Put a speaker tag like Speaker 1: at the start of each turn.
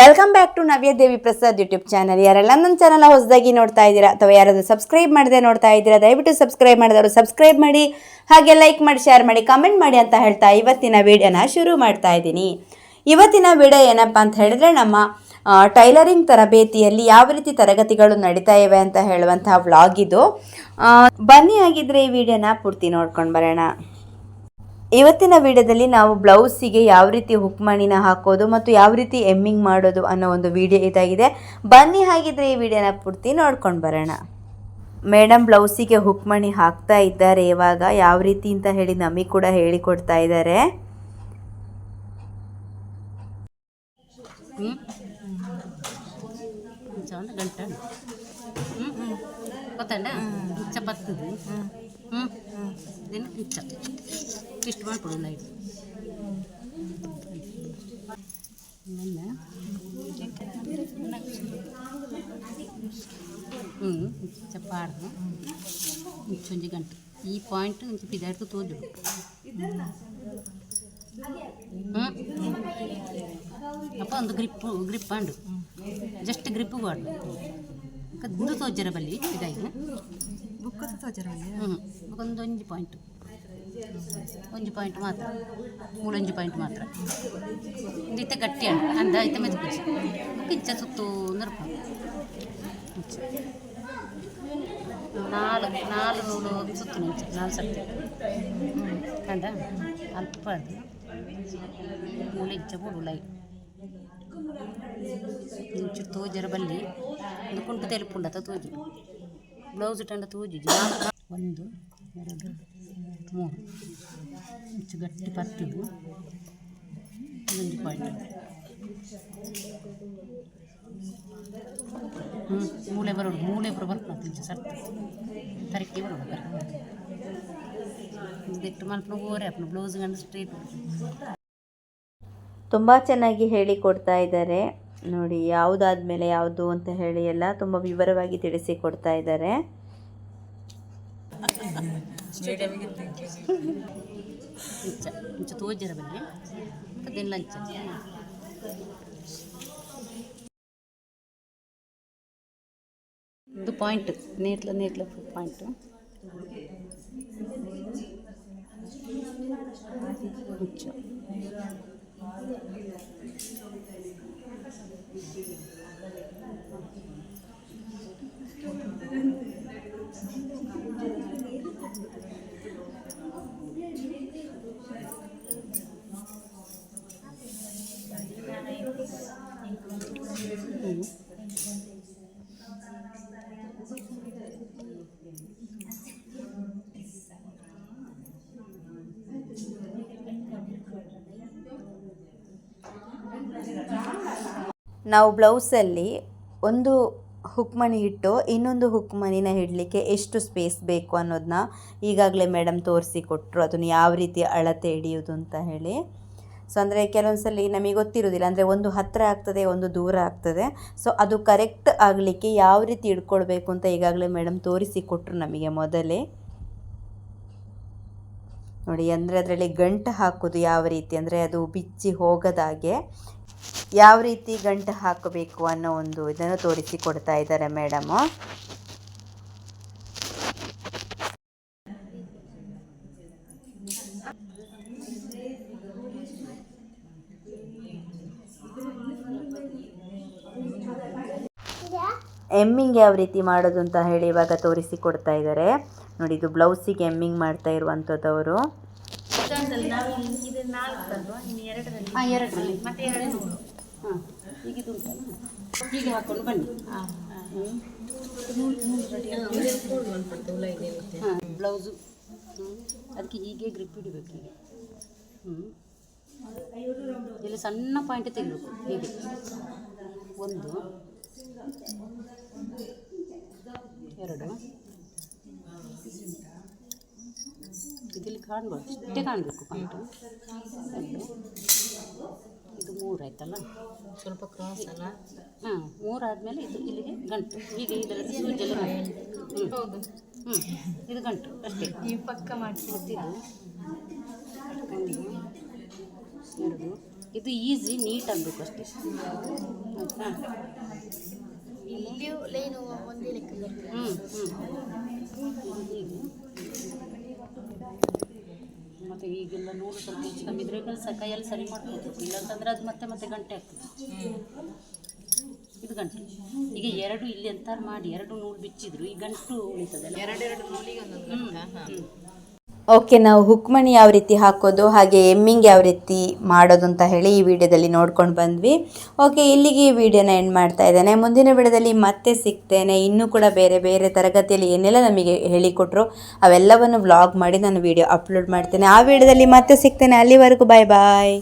Speaker 1: Welcome back to Navya Devi Prasad YouTube channel ಯಾರೆಲ್ಲ ನನ್ನ channel ಹೊಸದಾಗಿ ನೋಡ್ತಾ ಇದ್ದೀರಾ ಅಥವಾ ಯಾರಾದರೂ ಸಬ್ಸ್ಕ್ರೈಬ್ ಮಾಡದೆ ನೋಡ್ತಾ ಇದ್ದೀರಾ, ದಯವಿಟ್ಟು ಸಬ್ಸ್ಕ್ರೈಬ್ ಮಾಡಿದವರು ಸಬ್ಸ್ಕ್ರೈಬ್ ಮಾಡಿ, ಹಾಗೆ ಲೈಕ್ ಮಾಡಿ ಶೇರ್ ಮಾಡಿ ಕಮೆಂಟ್ ಮಾಡಿ ಅಂತ ಹೇಳ್ತಾ ಇವತ್ತಿನ ವಿಡಿಯೋನ ಶುರು ಮಾಡ್ತಾ ಇದ್ದೀನಿ. ಇವತ್ತಿನ ವಿಡಿಯೋ ಏನಪ್ಪ ಅಂತ ಹೇಳಿದ್ರೆ ನಮ್ಮ ಟೈಲರಿಂಗ್ ತರಬೇತಿಯಲ್ಲಿ ಯಾವ ರೀತಿ ತರಗತಿಗಳು ನಡೀತಾ ಇವೆ ಅಂತ ಹೇಳುವಂತಹ ವ್ಲಾಗ್ ಇದು. ಬನ್ನಿ ಆಗಿದ್ರೆ ಈ ವಿಡಿಯೋನ ಪೂರ್ತಿ ನೋಡ್ಕೊಂಡು ಬರೋಣ. ಇವತ್ತಿನ ವಿಡಿಯೋದಲ್ಲಿ ನಾವು ಬ್ಲೌಸಿಗೆ ಯಾವ ರೀತಿ ಹುಕ್ ಮಣಿನ ಹಾಕೋದು ಮತ್ತು ಯಾವ ರೀತಿ ಎಮ್ಮಿಂಗ್ ಮಾಡೋದು ಅನ್ನೋ ಒಂದು ವಿಡಿಯೋ ಇದಾಗಿದೆ. ಬನ್ನಿ ಹಾಗಿದ್ರೆ ಈ ವಿಡಿಯೋನ ಪೂರ್ತಿ ನೋಡ್ಕೊಂಡು ಬರೋಣ. ಮೇಡಮ್ ಬ್ಲೌಸಿಗೆ ಹುಕ್ ಮಣಿ ಹಾಕ್ತಾ ಇದ್ದಾರೆ ಇವಾಗ. ಯಾವ ರೀತಿ ಅಂತ ಹೇಳಿ ನಮಗೆ ಕೂಡ ಹೇಳಿಕೊಡ್ತಾ ಇದ್ದಾರೆ
Speaker 2: ಚಂದ ಹ್ಞೂ ಇಷ್ಟು ಮಾಡ್ಕೊಡೋಣ ಇದು. ಹ್ಞೂ ಕಿಚ್ಚ ಪಾಡ್ದು ಇಂಚೊಂಜಿ ಗಂಟು. ಈ ಪಾಯಿಂಟ್ ಇಂಚು ಪಿದಾಡ್ತು ತೋಜು ಹ್ಞೂ ಅಪ್ಪ ಒಂದು ಗ್ರಿಪ್ಪು ಗ್ರಿಪ್ ಅಂಡು. ಜಸ್ಟ್ ಗ್ರಿಪ್ ವಾಡು ಕದ್ದು ತೋಜರ ಬಲ್ಲಿ ಇದಾಯ್ತು?
Speaker 3: ಬುಕ್ಕದ ತೋಜರಲ್ಲಿ
Speaker 2: ಹ್ಞೂ ಒಂದು ಒಂಜಿ ಪಾಯಿಂಟ್ ಒಂಜಿ ಪಾಯಿಂಟ್ ಮಾತ್ರ. ಮೂಳೊಂಜಿ ಪಾಯಿಂಟ್ ಮಾತ್ರ. ಇಂದಿತ್ತೆ ಗಟ್ಟಿ ಅಂಡು ಅಂದ ಐತೆ ಮೆದು ಕುಚ್ಚಿ ಸುತ್ತು ನರ್ಪ ನಾಲ್ಕು ನಾಲ್ಕು ನೂಲು ಸುತ್ತು ನಿಂಚು ನಾಲ್ಕು ಸರ್ತಿ. ಕಂಡ ಅಲ್ಪ ಅದು. ಮೂಲೆ ಇಂಚ ಬುಡುಲೈ ಇಂಚು ತೋಜರ ಬಲ್ಲಿ. ಒಂದು ಕುಂಟು ತೆಲುಪುಂಡತ ಬ್ಲೌಸ್ ಟಂಡ ತೋಜು. ಒಂದು ಮೂರು ಹೆಚ್ಚು ಗಟ್ಟಿ ಪತ್ತಿದ್ದು ಒಂದು ಪಾಯಿಂಟ್ ಹ್ಞೂ ಮೂಳೆ ಬರೋಡು ಮೂಳೆ ಬರೋ ಬರ್ತದೆ ಇಂಚು ಸರ್ತ ತರಕ್ಕೆ ಬರೋಡು ಬಿಟ್ಟು ಮಲ್ಪನ ಓರೆ ಅಪ್ಪನ ಬ್ಲೌಸ್ ಗಂಡು ಸ್ಟ್ರೈಟ್
Speaker 1: ತುಂಬ ಚೆನ್ನಾಗಿ ಹೇಳಿಕೊಡ್ತಾ ಇದ್ದಾರೆ. ನೋಡಿ, ಯಾವುದಾದ್ಮೇಲೆ ಯಾವುದು ಅಂತ ಹೇಳಿ ಎಲ್ಲ ತುಂಬ ವಿವರವಾಗಿ ತಿಳಿಸಿ ಕೊಡ್ತಾ ಇದ್ದಾರೆ.
Speaker 2: ಇಂಚ ಇಂಚ ತೋಜರ ಬಲ್ಲಿ ಅದೆಲ್ಲ ಇಂಚ ಇದು ಪಾಯಿಂಟ್ ನೇಟ್ಲ ನೇಟ್ಲ ಪಾಯಿಂಟ್ ಇಂಚ ಹ್ಞೂ
Speaker 1: ನಾವು ಬ್ಲೌಸಲ್ಲಿ ಒಂದು ಹುಕ್ ಮಣಿ ಇಟ್ಟು ಇನ್ನೊಂದು ಹುಕ್ ಮಣಿನ ಇಡಲಿಕ್ಕೆ ಎಷ್ಟು ಸ್ಪೇಸ್ ಬೇಕು ಅನ್ನೋದನ್ನ ಈಗಾಗಲೇ ಮೇಡಮ್ ತೋರಿಸಿ ಕೊಟ್ಟರು ಅದನ್ನು ಯಾವ ರೀತಿ ಅಳತೆ ಹಿಡಿಯೋದು ಅಂತ ಹೇಳಿ. ಸೊ ಅಂದರೆ ಕೆಲವೊಂದು ಸಲ ನಮಗೆ ಗೊತ್ತಿರೋದಿಲ್ಲ. ಅಂದರೆ ಒಂದು ಹತ್ತಿರ ಆಗ್ತದೆ, ಒಂದು ದೂರ ಆಗ್ತದೆ. ಸೊ ಅದು ಕರೆಕ್ಟ್ ಆಗಲಿಕ್ಕೆ ಯಾವ ರೀತಿ ಇಡ್ಕೊಳ್ಬೇಕು ಅಂತ ಈಗಾಗಲೇ ಮೇಡಮ್ ತೋರಿಸಿ ಕೊಟ್ಟರು ನಮಗೆ ಮೊದಲೇ. ನೋಡಿ, ಅಂದರೆ ಅದರಲ್ಲಿ ಗಂಟು ಹಾಕೋದು ಯಾವ ರೀತಿ? ಅಂದರೆ ಅದು ಬಿಚ್ಚಿ ಹೋಗದಾಗೆ ಯಾವ ರೀತಿ ಗಂಟು ಹಾಕಬೇಕು ಅನ್ನೋ ಒಂದು ಇದನ್ನು ತೋರಿಸಿ ಕೊಡ್ತಾ ಇದ್ದಾರೆ ಮೇಡಮು. ಎಮ್ಮಿಂಗ್ ಯಾವ ರೀತಿ ಮಾಡೋದು ಅಂತ ಹೇಳಿ ಇವಾಗ ತೋರಿಸಿ ಕೊಡ್ತಾ ಇದ್ದಾರೆ. ನೋಡಿ ಇದು ಬ್ಲೌಸಿಗೆ ಎಮ್ಮಿಂಗ್ ಮಾಡ್ತಾ ಇರುವಂಥದ್ದವರು.
Speaker 2: ಎರಡು ಎರಡರಲ್ಲಿ. ಮತ್ತೆ ಎರಡು ನೂರು ಹಾಂ ಈಗ ಇದು ಉಂಟಲ್ಲ ಹೀಗೆ ಹಾಕ್ಕೊಂಡು ಬನ್ನಿ ಹಾಂ ಬ್ಲೌಸು ಹ್ಞೂ ಅದಕ್ಕೆ ಹೀಗೆ ಗ್ರಿಪ್ ಇಡಬೇಕು ಹೀಗೆ ಹ್ಞೂ ಇಲ್ಲಿ ಸಣ್ಣ ಪಾಯಿಂಟ್ ತೆಗಿಬೇಕು ಹೀಗೆ ಒಂದು ಎರಡು ಕಾಣ್ಬೋದು. ಇಷ್ಟೇ ಕಾಣಬೇಕು ಪಾಯಿಂಟು. ಇದು ಮೂರು ಆಯ್ತಲ್ಲ?
Speaker 3: ಸ್ವಲ್ಪ ಕ್ರಾಸ್ ಅಲ್ಲ?
Speaker 2: ಹಾಂ ಮೂರಾದಮೇಲೆ ಇದು ಇಲ್ಲಿಗೆ ಗಂಟು. ಹೀಗೆ ಇದರಲ್ಲಿ ಸೂಜೆಲ್ಲ ಹ್ಞೂ
Speaker 3: ಹೌದು.
Speaker 2: ಹ್ಞೂ ಇದು ಗಂಟು ಅಷ್ಟೇ.
Speaker 3: ಈ ಪಕ್ಕ
Speaker 2: ಮಾಡ್ತಿರ್ತೀವಿ ಒಂದು ಎರಡು. ಇದು ಈಸಿ ನೀಟ್ ಆಗಬೇಕು ಅಷ್ಟೇ. ಇಲ್ಲಿ
Speaker 3: ಇಲ್ಲಿಯೂ ಲೈನು ಒಂದೇ ಲೆಕ್ಕ
Speaker 2: ಹ್ಞೂ ಹ್ಞೂ ಹೀಗೆ ಮತ್ತು ಈಗೆಲ್ಲ ನೂರು ಸ್ವಲ್ಪ ಹೆಚ್ಚು ಕಮ್ಮಿ ಇದ್ರೆ ಕೈಯಲ್ಲಿ ಸರಿ ಮಾಡ್ಬೋದು ಇಲ್ಲಾಂತಂದ್ರೆ ಅದು ಮತ್ತೆ ಮತ್ತೆ ಗಂಟೆ ಆಗ್ತದೆ. ಇದು ಗಂಟೆ. ಈಗ ಎರಡು ಇಲ್ಲಿ ಎಂತಾರು ಮಾಡಿ ಎರಡು ನೂಲು ಬಿಚ್ಚಿದ್ರು ಈ ಗಂಟು ಉಳಿತದೆ
Speaker 3: ಎರಡೆರಡು ನೂಲಿಗೆ ಒಂದೊಂದು
Speaker 1: ಓಕೆ, ನಾವು ಹುಕ್ಮಣಿ ಯಾವ ರೀತಿ ಹಾಕೋದು, ಹಾಗೆ ಎಮ್ಮಿಂಗ್ ಯಾವ ರೀತಿ ಮಾಡೋದು ಅಂತ ಹೇಳಿ ಈ ವಿಡಿಯೋದಲ್ಲಿ ನೋಡ್ಕೊಂಡು ಬಂದ್ವಿ. ಓಕೆ, ಇಲ್ಲಿಗೆ ಈ ವಿಡಿಯೋನ ಎಂಡ್ ಮಾಡ್ತಾ ಇದ್ದೇನೆ. ಮುಂದಿನ ವಿಡಿಯೋದಲ್ಲಿ ಮತ್ತೆ ಸಿಗ್ತೇನೆ. ಇನ್ನೂ ಕೂಡ ಬೇರೆ ಬೇರೆ ತರಗತಿಯಲ್ಲಿ ಏನೆಲ್ಲ ನಮಗೆ ಹೇಳಿಕೊಟ್ರು, ಅವೆಲ್ಲವನ್ನು ವ್ಲಾಗ್ ಮಾಡಿ ನಾನು ವಿಡಿಯೋ ಅಪ್ಲೋಡ್ ಮಾಡ್ತೇನೆ. ಆ ವಿಡಿಯೋದಲ್ಲಿ ಮತ್ತೆ ಸಿಗ್ತೇನೆ. ಅಲ್ಲಿವರೆಗೂ ಬಾಯ್ ಬಾಯ್